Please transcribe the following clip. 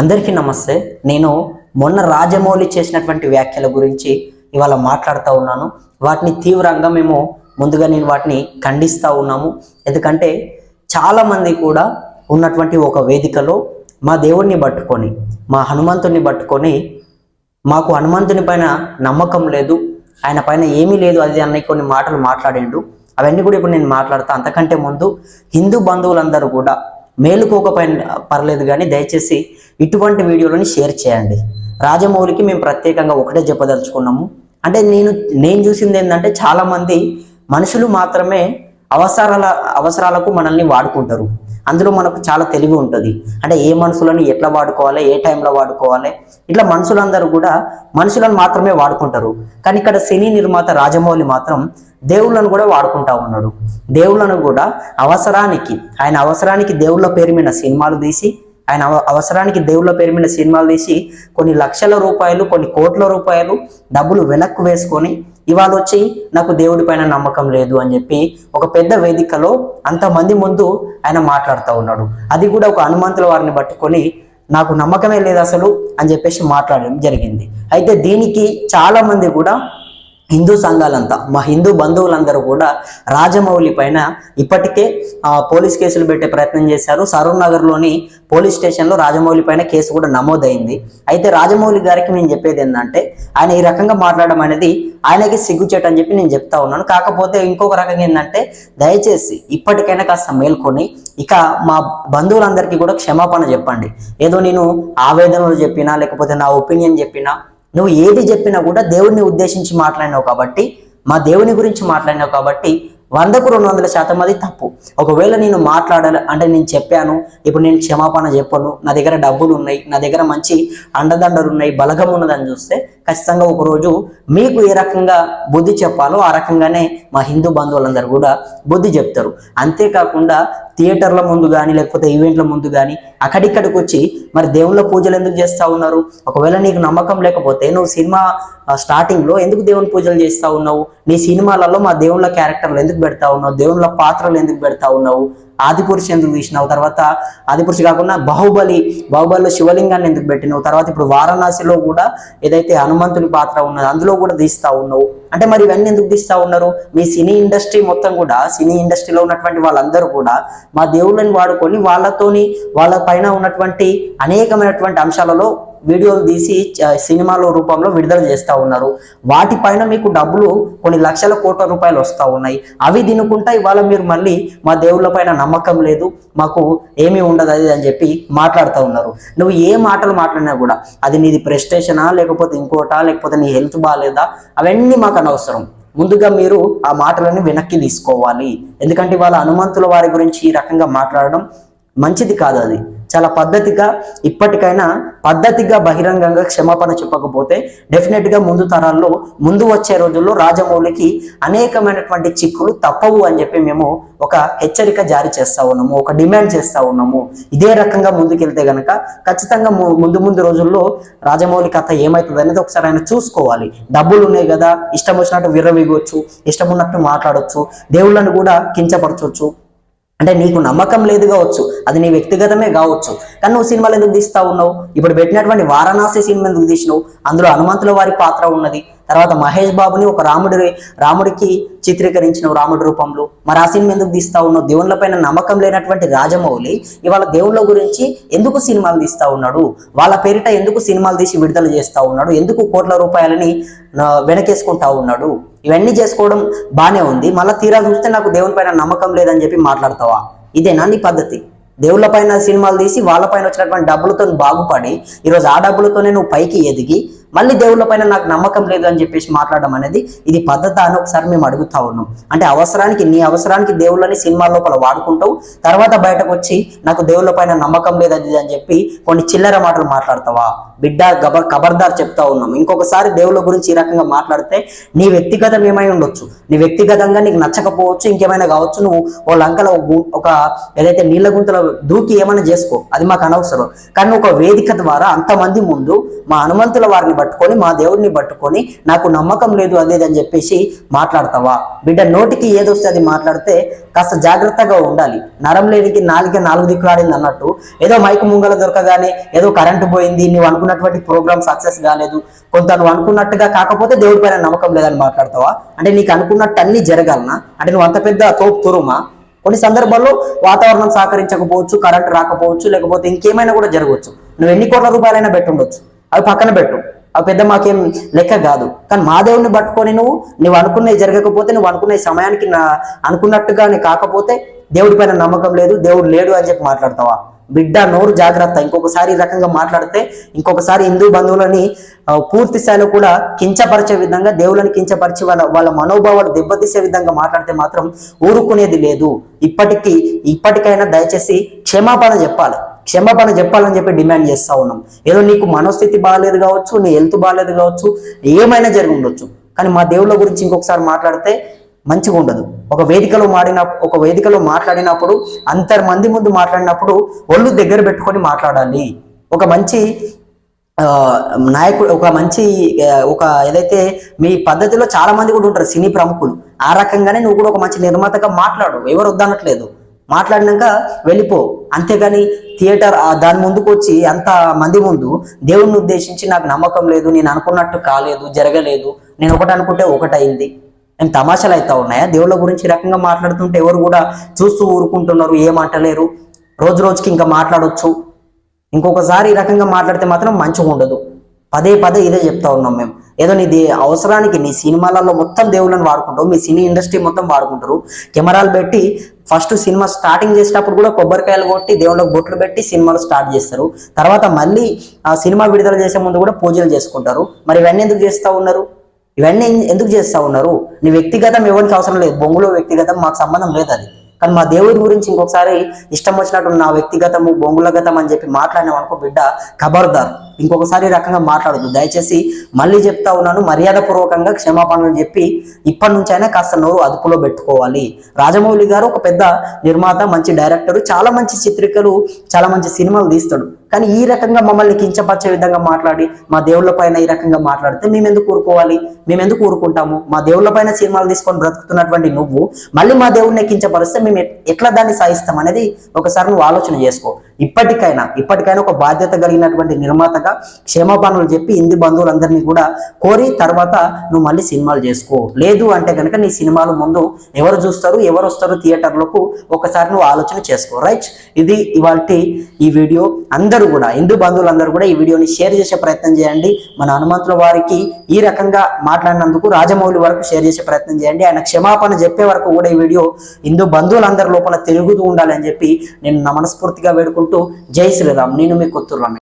అందరికీ నమస్తే. నేను మొన్న రాజమౌళి చేసినటువంటి వ్యాఖ్యల గురించి ఇవాళ మాట్లాడుతూ ఉన్నాను. వాటిని తీవ్రంగా మేము ముందుగా నేను వాటిని ఖండిస్తూ ఉన్నాము. ఎందుకంటే చాలామంది కూడా ఉన్నటువంటి ఒక వేదికలో మా దేవుణ్ణి పట్టుకొని మా హనుమంతుని పట్టుకొని మాకు హనుమంతుని పైన నమ్మకం లేదు ఆయన పైన ఏమీ లేదు అది అన్న కొన్ని మాటలు మాట్లాడిండు. అవన్నీ కూడా ఇప్పుడు నేను మాట్లాడతా. అంతకంటే ముందు హిందూ బంధువులందరూ కూడా మేలుకోకపోయిన పర్లేదు కానీ దయచేసి ఇటువంటి వీడియోలని షేర్ చేయండి. రాజమౌళికి మేము ప్రత్యేకంగా ఒకటే చెప్పదలుచుకున్నాము. అంటే నేను నేను చూసింది ఏంటంటే చాలామంది మనుషులు మాత్రమే అవసరాల అవసరాలకు మనల్ని వాడుకుంటారు. అందులో మనకు చాలా తెలివి ఉంటుంది. అంటే ఏ మనుషులను ఎట్లా వాడుకోవాలి ఏ టైంలో వాడుకోవాలి ఇట్లా మనుషులందరూ కూడా మనుషులను మాత్రమే వాడుకుంటారు. కానీ ఇక్కడ శని నిర్మాత రాజమౌళి మాత్రం దేవుళ్ళను కూడా వాడుకుంటా ఉన్నాడు. దేవుళ్ళను కూడా అవసరానికి ఆయన అవసరానికి దేవుళ్ళ పేరు మీద సినిమాలు తీసి ఆయన అవ- అవసరానికి దేవుళ్ళ పేరు మీద సినిమాలు తీసి కొన్ని లక్షల రూపాయలు కొన్ని కోట్ల రూపాయలు డబ్బులు వెనక్కు వేసుకొని ఇవాళ వచ్చి నాకు దేవుడి పైన నమ్మకం లేదు అని చెప్పి ఒక పెద్ద వేదికలో అంతమంది ముందు ఆయన మాట్లాడుతూ ఉన్నాడు. అది కూడా ఒక హనుమంతుల వారిని పట్టుకొని నాకు నమ్మకమే లేదు అసలు అని చెప్పేసి మాట్లాడడం జరిగింది. అయితే దీనికి చాలామంది కూడా హిందూ సంఘాలంతా మా హిందూ బంధువులందరూ కూడా రాజమౌళి పైన ఇప్పటికే పోలీస్ కేసులు పెట్టే ప్రయత్నం చేశారు. సరూర్ నగర్లోని పోలీస్ స్టేషన్లో రాజమౌళి పైన కేసు కూడా నమోదైంది. అయితే రాజమౌళి గారికి నేను చెప్పేది ఏంటంటే ఆయన ఈ రకంగా మాట్లాడడం అనేది ఆయనకి సిగ్గుచేట అని చెప్పి నేను చెప్తా ఉన్నాను. కాకపోతే ఇంకొక రకంగా ఏంటంటే దయచేసి ఇప్పటికైనా కాస్త మేల్కొని ఇక మా బంధువులందరికీ కూడా క్షమాపణ చెప్పండి. ఏదో నేను ఆవేదనలు చెప్పినా లేకపోతే నా ఒపీనియన్ చెప్పినా నువ్వు ఏది చెప్పినా కూడా దేవుడిని ఉద్దేశించి మాట్లాడినావు కాబట్టి మా దేవుని గురించి మాట్లాడినావు కాబట్టి వందకు రెండు వందల శాతం అది తప్పు. ఒకవేళ నేను మాట్లాడాలి అంటే నేను చెప్పాను ఇప్పుడు నేను క్షమాపణ చెప్పను నా దగ్గర డబ్బులు ఉన్నాయి నా దగ్గర మంచి అండదండలు ఉన్నాయి బలగం ఉన్నదని చూస్తే ఖచ్చితంగా ఒకరోజు మీకు ఏ రకంగా బుద్ధి చెప్పాలో ఆ రకంగానే మా హిందూ బంధువులందరూ కూడా బుద్ధి చెప్తారు. అంతేకాకుండా థియేటర్ల ముందు కానీ లేకపోతే ఈవెంట్ల ముందు కానీ అక్కడిక్కడికి వచ్చి మరి దేవుళ్ళ పూజలు ఎందుకు చేస్తా ఉన్నారు? ఒకవేళ నీకు నమ్మకం లేకపోతే నువ్వు సినిమా స్టార్టింగ్లో ఎందుకు దేవుని పూజలు చేస్తూ ఉన్నావు? నీ సినిమాలలో మా దేవుళ్ళ క్యారెక్టర్లు ఎందుకు పెడతా ఉన్నావు? దేవుళ్ళ పాత్రలు ఎందుకు పెడతా ఉన్నావు? ఆదిపురుషు ఎందుకు తీసినావు? తర్వాత ఆదిపురుషు కాకుండా బాహుబలి బాహుబలిలో శివలింగాన్ని ఎందుకు పెట్టినావు? తర్వాత ఇప్పుడు వారణాసిలో కూడా ఏదైతే హనుమంతుని పాత్ర ఉన్నదో అందులో కూడా తీస్తా ఉన్నావు. అంటే మరి ఇవన్నీ ఎందుకు తీస్తా ఉన్నారు? మీ సినీ ఇండస్ట్రీ మొత్తం కూడా సినీ ఇండస్ట్రీలో ఉన్నటువంటి వాళ్ళందరూ కూడా మా దేవుళ్ళని వాడుకొని వాళ్ళతోని వాళ్ళ పైన ఉన్నటువంటి అనేకమైనటువంటి అంశాలలో వీడియోలు తీసి సినిమాల రూపంలో విడుదల చేస్తూ ఉన్నారు. వాటిపైన మీకు డబ్బులు కొన్ని లక్షల కోట్ల రూపాయలు వస్తూ ఉన్నాయి. అవి తినుకుంటా ఇవాళ మీరు మళ్ళీ మా దేవుళ్ళ పైన నమ్మకం లేదు మాకు ఏమీ ఉండదు అది అని చెప్పి మాట్లాడుతూ ఉన్నారు. నువ్వు ఏ మాటలు మాట్లాడినా కూడా అది నీది ప్రెస్టేషనా లేకపోతే ఇంకోటా లేకపోతే నీ హెల్త్ బాగాలేదా అవన్నీ మాకు అనవసరం. ముందుగా మీరు ఆ మాటలని వెనక్కి తీసుకోవాలి. ఎందుకంటే వాళ్ళ హనుమంతుల వారి గురించి ఈ రకంగా మాట్లాడడం మంచిది కాదు అది. చాలా పద్ధతిగా ఇప్పటికైనా పద్ధతిగా బహిరంగంగా క్షమాపణ చెప్పకపోతే డెఫినెట్గా ముందు తరాల్లో ముందు వచ్చే రోజుల్లో రాజమౌళికి అనేకమైనటువంటి చిక్కులు తప్పవు అని చెప్పి మేము ఒక హెచ్చరిక జారీ చేస్తా ఉన్నాము ఒక డిమాండ్ చేస్తా ఉన్నాము. ఇదే రకంగా ముందుకెళ్తే గనక ఖచ్చితంగా ము- ముందు ముందు రోజుల్లో రాజమౌళి కథ ఏమవుతుంది అనేది ఒకసారి ఆయన చూసుకోవాలి. డబ్బులు ఉన్నాయి కదా ఇష్టం వచ్చినట్టు విర్రవీగొచ్చు ఇష్టం ఉన్నట్టు మాట్లాడొచ్చు దేవుళ్ళను కూడా కించపరచవచ్చు అంటే నీకు నమ్మకం లేదు కావచ్చు అది నీ వ్యక్తిగతమే కావచ్చు. కానీ నువ్వు సినిమాలు ఎందుకు తీస్తా ఉన్నావు? ఇప్పుడు పెట్టినటువంటి వారణాసి సినిమా ఎందుకు తీసినావు? అందులో హనుమంతుల వారి పాత్ర ఉన్నది. తర్వాత మహేష్ బాబుని ఒక రాముడి రాముడికి చిత్రీకరించిన రాముడి రూపంలో. మరి ఆ సినిమా ఎందుకు తీస్తా ఉన్నావు? దేవుళ్ళ పైన నమ్మకం లేనటువంటి రాజమౌళి ఇవాళ దేవుళ్ళ గురించి ఎందుకు సినిమాలు తీస్తా ఉన్నాడు? వాళ్ళ పేరిట ఎందుకు సినిమాలు తీసి విడుదల చేస్తా ఉన్నాడు? ఎందుకు కోట్ల రూపాయలని వెనకేసుకుంటా ఉన్నాడు? ఇవన్నీ చేసుకోవడం బాగానే ఉంది. మళ్ళీ తీరా చూస్తే నాకు దేవుని పైన నమ్మకం లేదని చెప్పి మాట్లాడతావా? ఇదేనా నీ పద్ధతి? దేవుళ్ళ పైన సినిమాలు తీసి వాళ్ళ పైన వచ్చినటువంటి డబ్బులతో బాగుపడి ఈరోజు ఆ డబ్బులతోనే నువ్వు పైకి ఎదిగి మళ్ళీ దేవుళ్ళ పైన నాకు నమ్మకం లేదు అని చెప్పేసి మాట్లాడడం అనేది ఇది పద్ధత అని ఒకసారి మేము అడుగుతా ఉన్నాం. అంటే అవసరానికి నీ అవసరానికి దేవుళ్ళని సినిమా లోపల వాడుకుంటావు తర్వాత బయటకు వచ్చి నాకు దేవుళ్ళ పైన నమ్మకం లేదు అది అని చెప్పి కొన్ని చిల్లర మాటలు మాట్లాడతావా? బిడ్డ గబర్ కబర్దార్ చెప్తా ఉన్నాం. ఇంకొకసారి దేవుళ్ళ గురించి ఈ రకంగా మాట్లాడితే నీ వ్యక్తిగతం ఏమై ఉండొచ్చు. నీ వ్యక్తిగతంగా నీకు నచ్చకపోవచ్చు ఇంకేమైనా కావచ్చు నువ్వు ఓ లంకలో ఒక ఏదైతే నీళ్ళ గుంతలో దూకి ఏమైనా చేసుకో అది మాకు అనవసరం. కానీ ఒక వేదిక ద్వారా అంతమంది ముందు మా హనుమంతుల వారిని పట్టుకొని మా దేవుడిని పట్టుకొని నాకు నమ్మకం లేదు అదేది అని చెప్పేసి మాట్లాడతావా? బిడ్డ నోటికి ఏదొస్తే అది మాట్లాడితే కాస్త జాగ్రత్తగా ఉండాలి. నరం లేనికి నాలుగే నాలుగు దిక్కులాడింది అన్నట్టు. ఏదో మైకు ముంగల దొరకగానే ఏదో కరెంటు పోయింది నువ్వు అనుకున్నటువంటి ప్రోగ్రామ్ సక్సెస్ కాలేదు. కొంత నువ్వు అనుకున్నట్టుగా కాకపోతే దేవుడి పైన నమ్మకం లేదని మాట్లాడతావా? అంటే నీకు అనుకున్నట్టు అన్ని జరగాలనా? అంటే నువ్వు అంత పెద్ద తోపు తురుమా? కొన్ని సందర్భాల్లో వాతావరణం సహకరించకపోవచ్చు కరెంట్ రాకపోవచ్చు లేకపోతే ఇంకేమైనా కూడా జరగవచ్చు. నువ్వు ఎన్ని కోట్ల రూపాయలైనా పెట్టుండొచ్చు. అవి పక్కన పెట్టు. అవి పెద్ద మాకేం లెక్క కాదు. కానీ మా దేవుడిని పట్టుకొని నువ్వు నువ్వు అనుకున్నవి జరగకపోతే నువ్వు అనుకున్న సమయానికి నా అనుకున్నట్టుగా కాకపోతే దేవుడి పైన నమ్మకం లేదు దేవుడు లేడు అని చెప్పి మాట్లాడతావా? బిడ్డ నోరు జాగ్రత్త. ఇంకొకసారి ఈ రకంగా మాట్లాడితే ఇంకొకసారి హిందూ బంధువులని పూర్తి స్థాయిలో కూడా కించపరిచే విధంగా దేవుళ్ళని కించపరిచి వాళ్ళ వాళ్ళ మనోభావాలు దెబ్బతీసే విధంగా మాట్లాడితే మాత్రం ఊరుకునేది లేదు. ఇప్పటికీ ఇప్పటికైనా దయచేసి క్షమాపణ చెప్పాలి. క్షమాపణ చెప్పాలని చెప్పి డిమాండ్ చేస్తా ఉన్నాం. ఏదో నీకు మనోస్థితి బాగాలేదు కావచ్చు నీ హెల్త్ బాగాలేదు కావచ్చు ఏమైనా జరిగి ఉండొచ్చు. కానీ మా దేవుళ్ళ గురించి ఇంకొకసారి మాట్లాడితే మంచిగా ఉండదు. ఒక వేదికలో మాడిన ఒక వేదికలో మాట్లాడినప్పుడు అంతర్ మంది ముందు మాట్లాడినప్పుడు ఒళ్ళు దగ్గర పెట్టుకొని మాట్లాడాలి. ఒక మంచి నాయకుడు ఒక మంచి ఒక ఏదైతే మీ పద్ధతిలో చాలా మంది కూడా ఉంటారు సినీ ప్రముఖులు. ఆ రకంగానే నువ్వు కూడా ఒక మంచి నిర్మాతగా మాట్లాడు. ఎవరు వద్దనట్లేదు. మాట్లాడినాక వెళ్ళిపో. అంతేగాని థియేటర్ దాని ముందుకు వచ్చి అంత మంది ముందు దేవుణ్ణి ఉద్దేశించి నాకు నమ్మకం లేదు నేను అనుకున్నట్టు కాలేదు జరగలేదు. నేను ఒకటి అనుకుంటే ఒకటైంది నేను తమాషాలు అవుతా ఉన్నాయా? దేవుళ్ళ గురించి రకంగా మాట్లాడుతుంటే ఎవరు కూడా చూస్తూ ఊరుకుంటున్నారు ఏమంటలేరు రోజు రోజుకి ఇంకా మాట్లాడొచ్చు. ఇంకొకసారి ఈ రకంగా మాట్లాడితే మాత్రం మంచిగా ఉండదు. పదే పదే ఇదే చెప్తా ఉన్నాం మేము. ఏదో నీ దే- అవసరానికి నీ సినిమాలలో మొత్తం దేవుళ్ళని వాడుకుంటావు మీ సినీ ఇండస్ట్రీ మొత్తం వాడుకుంటారు. కెమెరాలు పెట్టి ఫస్ట్ సినిమా స్టార్టింగ్ చేసేటప్పుడు కూడా కొబ్బరికాయలు కొట్టి దేవుళ్ళకి బొట్లు పెట్టి సినిమాలు స్టార్ట్ చేస్తారు. తర్వాత మళ్ళీ ఆ సినిమా విడుదల చేసే ముందు కూడా పూజలు చేసుకుంటారు. మరి ఇవన్నీ ఎందుకు చేస్తా ఉన్నారు? ఇవన్నీ ఎందుకు చేస్తా ఉన్నారు? నీ వ్యక్తిగతం ఎవరికి అవసరం లేదు. బొంగులో వ్యక్తిగతం మాకు సంబంధం లేదు అది. కానీ మా దేవుడి గురించి ఇంకొకసారి ఇష్టం వచ్చినట్టు నా వ్యక్తిగతము బొంగులగతం అని చెప్పి మాట్లాడినాం అనుకో బిడ్డ ఖబర్దార్ ఇంకొకసారి రకంగా మాట్లాడద్దు. దయచేసి మళ్ళీ చెప్తా ఉన్నాను మర్యాదపూర్వకంగా క్షమాపణలు చెప్పి ఇప్పటి నుంచి అయినా కాస్త నోరు అదుపులో పెట్టుకోవాలి. రాజమౌళి గారు ఒక పెద్ద నిర్మాత మంచి డైరెక్టర్ చాలా మంచి చిత్రికలు చాలా మంచి సినిమాలు తీస్తాడు. కానీ ఈ రకంగా మమ్మల్ని కించపరిచే విధంగా మాట్లాడి మా దేవుళ్ళ పైన ఈ రకంగా మాట్లాడితే మేము ఎందుకు ఊరుకోవాలి? మేము ఎందుకు ఊరుకుంటాము? మా దేవుళ్ళ పైన సినిమాలు తీసుకొని బ్రతుకుతున్నటువంటి నువ్వు మళ్ళీ మా దేవుడిని కించపరిస్తే మేము ఎట్లా దాన్ని సాధిస్తాం అనేది ఒకసారి నువ్వు ఆలోచన చేసుకో. ఇప్పటికైనా ఇప్పటికైనా ఒక బాధ్యత కలిగినటువంటి నిర్మాతగా క్షేమపానులు చెప్పి ఇంది బంధువులందరినీ కూడా కోరి తర్వాత నువ్వు మళ్ళీ సినిమాలు చేసుకో. లేదు అంటే కనుక నీ సినిమాలు ముందు ఎవరు చూస్తారు ఎవరు వస్తారు థియేటర్లకు ఒకసారి నువ్వు ఆలోచన చేసుకో. రైట్? ఇది ఇవాళ ఈ వీడియో. అందరూ కూడా హిందూ బంధువులందరూ కూడా ఈ వీడియోని షేర్ చేసే ప్రయత్నం చేయండి. మన హనుమంతుల వారికి ఈ రకంగా మాట్లాడినందుకు రాజమౌళి వరకు షేర్ చేసే ప్రయత్నం చేయండి. ఆయన క్షమాపణ చెప్పే వరకు కూడా ఈ వీడియో హిందూ బంధువులందరి లోపల తిరుగుతూ ఉండాలని చెప్పి నేను నా మనస్ఫూర్తిగా వేడుకుంటూ జై శ్రీరామ్. నేను మీ కొత్తూరు